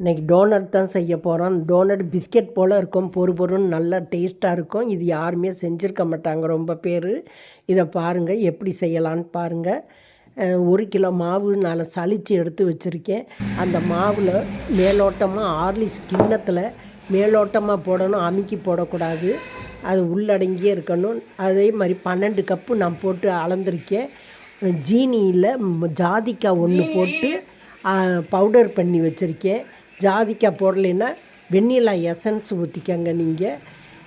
இன்றைக்கி டோனட் தான் செய்ய போகிறோம் டோனட் பிஸ்கெட் போல் இருக்கும். பொறு பொருன்னு நல்லா டேஸ்ட்டாக இருக்கும். இது யாருமே செஞ்சுருக்க மாட்டாங்க ரொம்ப பேர். இதை பாருங்கள் எப்படி செய்யலான்னு பாருங்கள் ஒரு கிலோ மாவு நான் சலித்து எடுத்து வச்சுருக்கேன். அந்த மாவில் மேலோட்டமாக ஆர்லிஸ் கிண்ணத்தில் மேலோட்டமாக போடணும். அமுக்கி போடக்கூடாது. அது உள்ளடங்கியே இருக்கணும். அதே மாதிரி பன்னெண்டு கப்பு நான் போட்டு அளந்திருக்கேன். ஜீனியில் ஜாதிக்காய் ஒன்று போட்டு பவுடர் பண்ணி வச்சுருக்கேன். ஜாதிக்காய் போடலைன்னா வெண்ணிலா எசன்ஸ் ஊற்றிக்கங்க நீங்கள்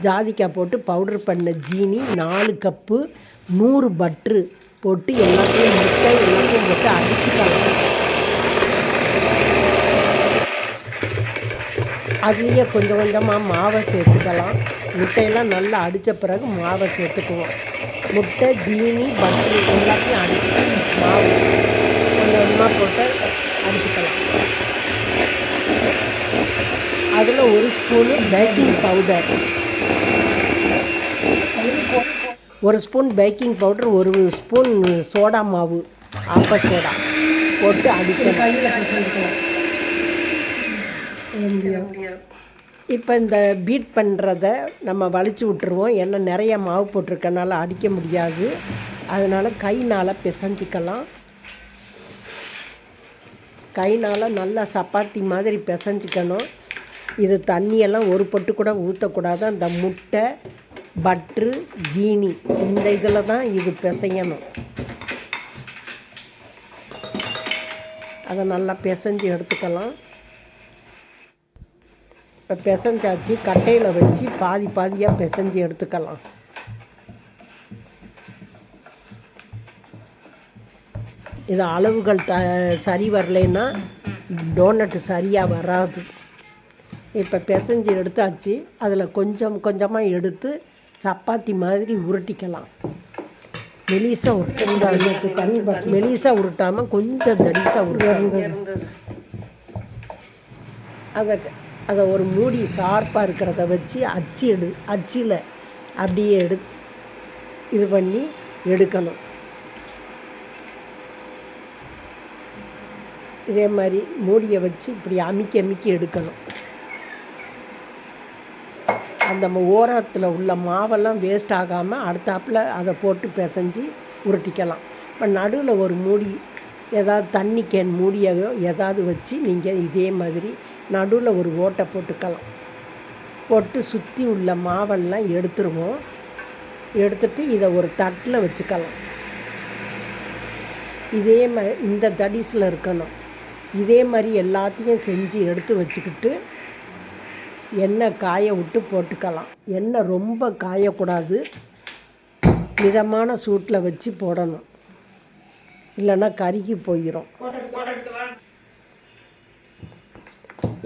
ஜாதிக்காய் போட்டு பவுடர் பண்ண ஜீனி நாலு கப்பு நூறு பட்ரு போட்டு எல்லாத்தையும் முட்டை எல்லாத்தையும் போட்டு அடிச்சுக்கலாம் அதுலேயே கொஞ்சம் கொஞ்சமாக மாவை சேர்த்துக்கலாம். முட்டையெல்லாம் நல்லா அடித்த பிறகு மாவை சேர்த்துக்குவோம். முட்டை ஜீனி பட்ரு எல்லாத்தையும் அடித்து மாவு கொஞ்சம் கொஞ்சமாக போட்டு அடிச்சுக்கலாம் அதில் ஒரு ஸ்பூனு பேக்கிங் பவுடர் ஒரு ஸ்பூன் பேக்கிங் பவுடர் ஒரு ஸ்பூன் சோடா மாவு. ஆப்ப சோடா போட்டு அடிக்கணும். இப்போ இந்த பீட் பண்ணுறத நம்ம வலிச்சு விட்டுருவோம். ஏன்னா நிறைய மாவு போட்டிருக்கனால அடிக்க முடியாது. அதனால் கைனால் பிசைஞ்சிக்கலாம். கைனால் நல்லா சப்பாத்தி மாதிரி பிசைஞ்சிக்கணும். இது தண்ணியெல்லாம் ஒரு பட்டு கூட ஊற்றக்கூடாது அந்த முட்டை பட்ரு ஜீனி இந்த இதில் தான் இது பிசையணும். அதை நல்லா பிசைஞ்சு எடுத்துக்கலாம். இப்போ பிசைஞ்சாச்சு கட்டையில் வச்சு பாதி பாதியாக பிசைஞ்சு எடுத்துக்கலாம். இது அளவுகள் த சரி வரலைன்னா டோனட்டு சரியாக வராது. இப்போ பிசைஞ்சு எடுத்தாச்சு. அதில் கொஞ்சம் கொஞ்சமாக எடுத்து சப்பாத்தி மாதிரி உருட்டிக்கலாம். மெலிசா உருட்டு தண்ணி மெலிசா உருட்டாமல் கொஞ்சம் தடிசா உருட்டு அதை அதை ஒரு மூடி ஷார்ப்பாக இருக்கிறத வச்சு அச்சு எடு அச்சில் அப்படியே எடு இது பண்ணி எடுக்கணும். இதே மாதிரி மூடியை வச்சு இப்படி அமுக்கி அமுக்கி எடுக்கணும். அந்த ம- ஓரத்தில் உள்ள மாவெல்லாம் வேஸ்ட் ஆகாமல் அடுத்தாப்பில் அதை போட்டு பிசைஞ்சு உருட்டிக்கலாம். இப்போ நடுவில் ஒரு மூடி ஏதாவது தண்ணி கேன் மூடியோ ஏதாவது வச்சு நீங்கள் இதே மாதிரி நடுவில் ஒரு ஓட்டை போட்டுக்கலாம். போட்டு சுற்றி உள்ள மாவெல்லாம் எடுத்துருவோம். எடுத்துட்டு இதை ஒரு தட்டில் வச்சுக்கலாம். இதே மா இந்த தடிஸில் இருக்கணும். இதே மாதிரி எல்லாத்தையும் செஞ்சு எடுத்து வச்சுக்கிட்டு எண்ணெய் காய விட்டு போட்டுக்கலாம். எண்ணெய் ரொம்ப காயக்கூடாது. மிதமான சூட்டில் வச்சு போடணும். இல்லைன்னா கருகி போயிடும்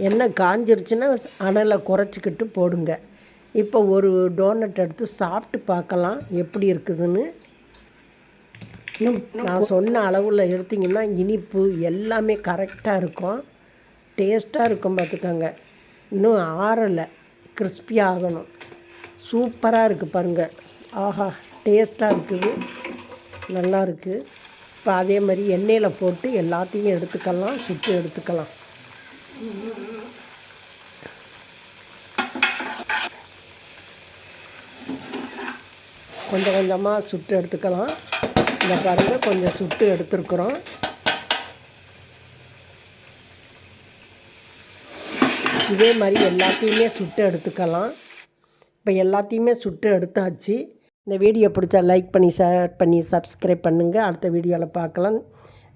எண்ணெய் காஞ்சிருச்சுன்னா அனலை குறைச்சிக்கிட்டு போடுங்க. இப்போ ஒரு டோனட் எடுத்து சாப்பிட்டு பார்க்கலாம் எப்படி இருக்குதுன்னு. நான் சொன்ன அளவில் எடுத்திங்கன்னா இனிப்பு எல்லாமே கரெக்டாக இருக்கும். டேஸ்ட்டாக இருக்கும் பார்த்துக்கோங்க. இன்னும் ஆறலை. கிறிஸ்பி ஆகணும். சூப்பராக இருக்குது பாருங்கள் ஆஹா டேஸ்ட்டாக இருக்குது. நல்லா இருக்குது இப்போ அதே மாதிரி எண்ணெயில் போட்டு எல்லாத்தையும் எடுத்துக்கலாம் சுட்டு எடுத்துக்கலாம். கொஞ்சம் கொஞ்சமாக சுட்டு எடுத்துக்கலாம். இந்த பாருங்கள் கொஞ்சம் சுட்டு எடுத்துருக்குறோம். இதே மாதிரி எல்லாத்தையுமே சுட்டு எடுத்துக்கலாம். இப்போ எல்லாத்தையுமே சுட்டு எடுத்தாச்சு. இந்த வீடியோ பிடிச்சா லைக் பண்ணி ஷேர் பண்ணி சப்ஸ்கிரைப் பண்ணுங்கள் அடுத்த வீடியோவில் பார்க்கலாம்.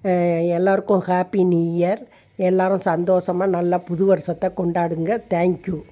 எல்லோருக்கும் எல்லாருக்கும் ஹாப்பி நியூ இயர் எல்லாரும் சந்தோஷமாக நல்லா புது வருஷத்தை கொண்டாடுங்க. தேங்க்யூ